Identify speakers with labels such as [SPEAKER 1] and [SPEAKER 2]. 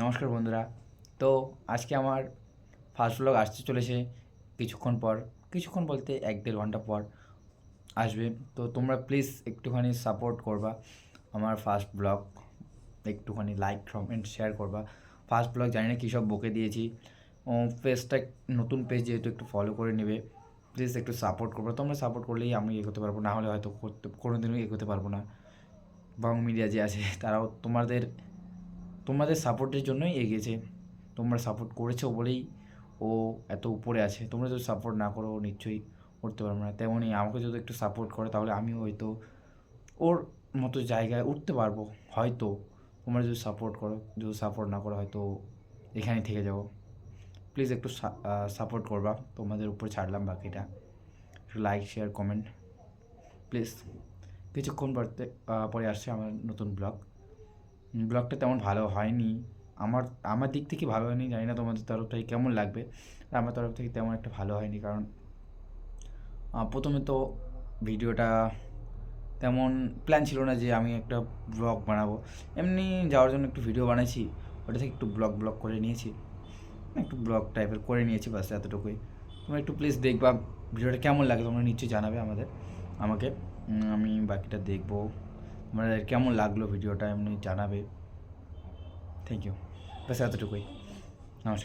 [SPEAKER 1] নমস্কার বন্ধুরা। তো আজকে আমার ফার্স্ট ব্লগ আসতে চলেছে। কিছুক্ষণ পর, কিছুক্ষণ বলতে এক দেড় ঘণ্টা পর আসবে। তো তোমরা প্লিজ একটুখানি সাপোর্ট করবা আমার ফার্স্ট ব্লগ একটুখানি লাইক কমেন্ট শেয়ার করবা। ফার্স্ট ব্লগ জানি না কী সব বকে দিয়েছি। পেজটা নতুন পেজ যেহেতু একটু ফলো করে নেবে প্লিজ একটু সাপোর্ট করবে। তোমরা সাপোর্ট করলেই আমি এগোতে পারব, না হলে হয়তো করতে কোনো দিনও এগোতে পারব না। বং মিডিয়া যে আছে, তারাও তোমাদের তোমাদের সাপোর্টের জন্যই এগিয়েছে। তোমরা সাপোর্ট করেছ বলেই ও এত উপরে আছে। তোমরা যদি সাপোর্ট না করো, ও নিশ্চয়ই উঠতে পারবে না। তেমনই আমাকে যদি একটু সাপোর্ট করে, তাহলে আমিও হয়তো ওর মতো জায়গায় উঠতে পারব। হয়তো তোমরা যদি সাপোর্ট করো, যদি সাপোর্ট না করো, হয়তো এখানেই থেকে যাব। প্লিজ একটু সাপোর্ট করবা। তোমাদের উপর ছাড়লাম বাকিটা। একটু লাইক শেয়ার কমেন্ট প্লিজ কিছুক্ষণ পরতে পরে আসছে আমার নতুন ব্লগ ব্লগটা তেমন ভালো হয়নি। আমার আমার দিক থেকে ভালো হয়নি, জানি না তোমাদের তরফ থেকে কেমন লাগবে আমার তরফ থেকে তেমন একটা ভালো হয়নি কারণ প্রথমে তো ভিডিওটা তেমন প্ল্যান ছিল না যে আমি একটা ব্লগ বানাবো। এমনি যাওয়ার জন্য একটু ভিডিও বানাইছি, ওটা থেকে একটু ব্লগ ব্লগ করে নিয়েছি। একটু ব্লগ টাইপের করে নিয়েছি বাস এতটুকুই। তোমরা একটু প্লিজ দেখবা, ভিডিওটা কেমন লাগে তোমরা নিশ্চয়ই জানাবে আমাদের, আমাকে। আমি বাকিটা দেখব। তোমাদের কেমন লাগল ভিডিওটা এমনি জানাবে? থ্যাংক ইউ ব্যাস এতটুকুই। নমস্কার।